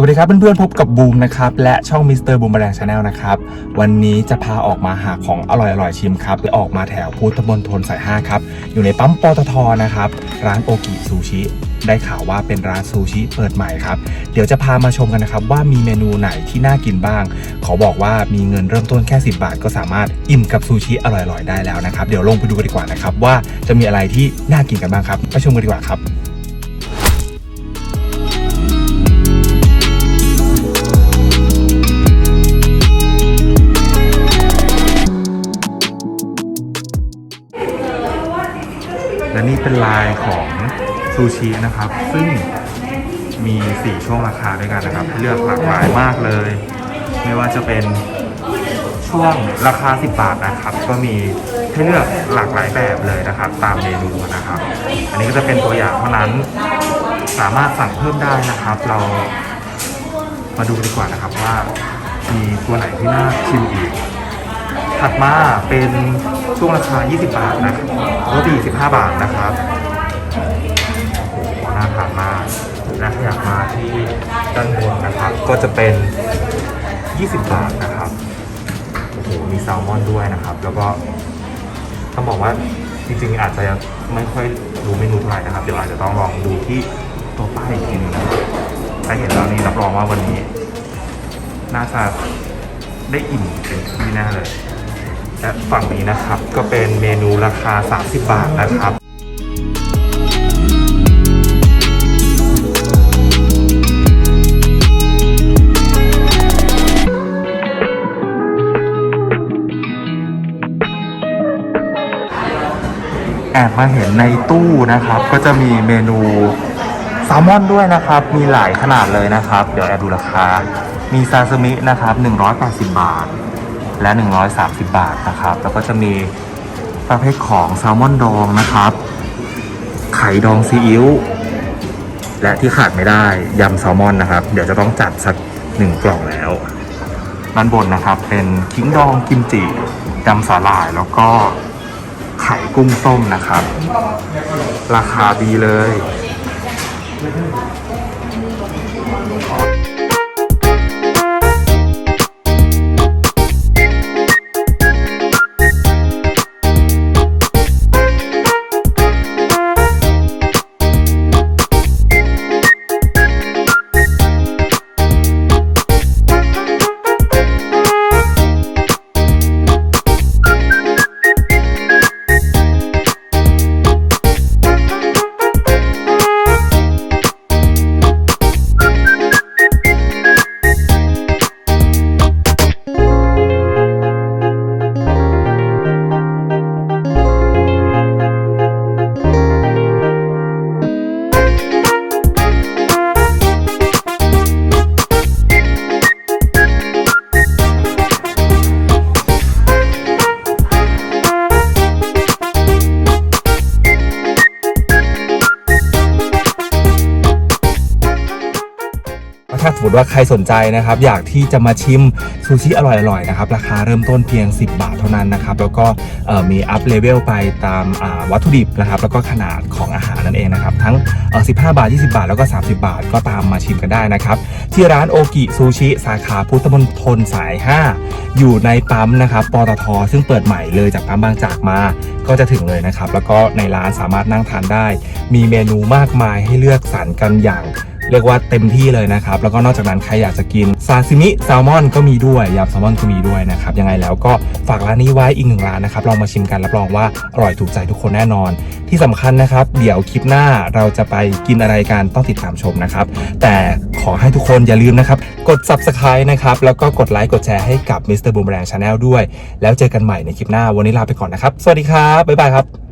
สวัสดีครับเพื่อนๆพบกับบูมนะครับและช่องมิสเตอร์บูมแบงชาแนลนะครับวันนี้จะพาออกมาหาของอร่อยๆชิมครับไปออกมาแถวพุทธมณฑลสาย 5 ครับ อยู่ในปั๊มปตทนะครับร้านโอกิซูชิได้ข่าวว่าเป็นร้านซูชิเปิดใหม่ครับเดี๋ยวจะพามาชมกันนะครับว่ามีเมนูไหนที่น่ากินบ้าง ขอบอกว่ามีเงินเริ่มต้นแค่ 10 บาท ก็สามารถอิ่มกับซูชิอร่อยๆได้แล้วนะครับเดี๋ยวลงไปดูกันดีกว่านะครับว่าจะมีอะไรที่น่ากินกันบ้างครับไปชมกันดีกว่าครับ และนี่เป็นลายของซูชินะครับ ซึ่งมี 4 ช่วงราคาด้วยกันนะครับให้เลือกหลากหลายมากเลย ไม่ว่าจะเป็นช่วงราคา 10 บาทนะครับ ก็มีให้เลือกหลากหลายแบบเลยนะครับ ตามเมนูนะครับ อันนี้ก็จะเป็นตัวอย่างเท่านั้นสามารถสั่งเพิ่มได้นะครับ เรามาดูดีกว่านะครับว่ามีตัวไหนที่น่าชิมอีก ถัดมาเป็นช่วงราคา 20 บาทนะครับปกติ15 บาทนะครับโหน่าทานมากและถ้าอยากมาที่ด้านบนนะครับ ก็จะเป็น 20 บาทนะครับโอ้โหมีแซลมอนด้วยนะครับ แล้วก็ต้องบอกว่าจริงๆอาจจะไม่ค่อยรู้เมนูเท่าไหร่นะครับ เดี๋ยวอาจจะต้องลองดูที่ตัวป้ายอีกทีนึงนะครับถ้าเห็นแล้วนี่รับรองว่าวันนี้ น่าจะได้อิ่มเต็มที่แน่เลย และฝั่งนี้นะครับ ก็เป็นเมนูราคา 30 บาทนะครับแอบมาเห็นในตู้นะครับ ก็จะมีเมนูแซลมอนด้วยนะครับ มีหลายขนาดเลยนะครับ เดี๋ยวแอบดูราคา มีซาซิมินะครับ 180 บาท และ 130 บาทนะครับ แล้วก็จะมีประเภทของแซลมอนดองนะครับ ไข่ดองซีอิ๊วและที่ขาดไม่ได้ยำแซลมอนนะครับ เดี๋ยวจะต้องจัดสักหนึ่งกล่องแล้วด้านบนนะครับ เป็นคิงดองกิมจิยำสาหร่ายแล้วก็ไข่กุ้งส้มนะครับ ราคาดีเลย ถ้าสมมติว่าใครสนใจนะครับ อยากที่จะมาชิมซูชิอร่อยๆนะครับ ราคาเริ่มต้นเพียง 10 บาทเท่านั้นนะครับ แล้วก็มีอัพเลเวลไปตามวัตถุดิบนะครับ แล้วก็ขนาดของอาหารนั่นเองนะครับ ทั้ง 15 บาท 20 บาท แล้วก็ 30 บาท ก็ตามมาชิมกันได้นะครับ ที่ร้านโอกิซูชิสาขาพุทธมณฑลสาย 5 อยู่ในปั๊มนะครับ ปตท ซึ่งเปิดใหม่เลยจากปั๊มบางจากมา ก็จะถึงเลยนะครับ แล้วก็ในร้านสามารถนั่งทานได้ มีเมนูมากมายให้เลือกสรรกันอย่าง เรียกว่าเต็มที่เลยนะครับ แล้วก็นอกจากนั้นใครอยากจะกินซาซิมิแซลมอนก็มีด้วยยำแซลมอนก็มีด้วยนะครับ ยังไงแล้วก็ฝากร้านนี้ไว้อีกหนึ่งร้านนะครับลองมาชิมกันรับรองว่าอร่อยถูกใจทุกคนแน่นอน ที่สำคัญนะครับ เดี๋ยวคลิปหน้าเราจะไปกินอะไรกันต้องติดตามชมนะครับ แต่ขอให้ทุกคนอย่าลืมนะครับ กด subscribe นะครับแล้วก็กดไลค์กดแชร์ให้กับ Mr. Boomerang Channel ด้วย แล้วเจอกันใหม่ในคลิปหน้าวันนี้ลาไปก่อนนะครับ สวัสดีครับบ๊ายบายครับ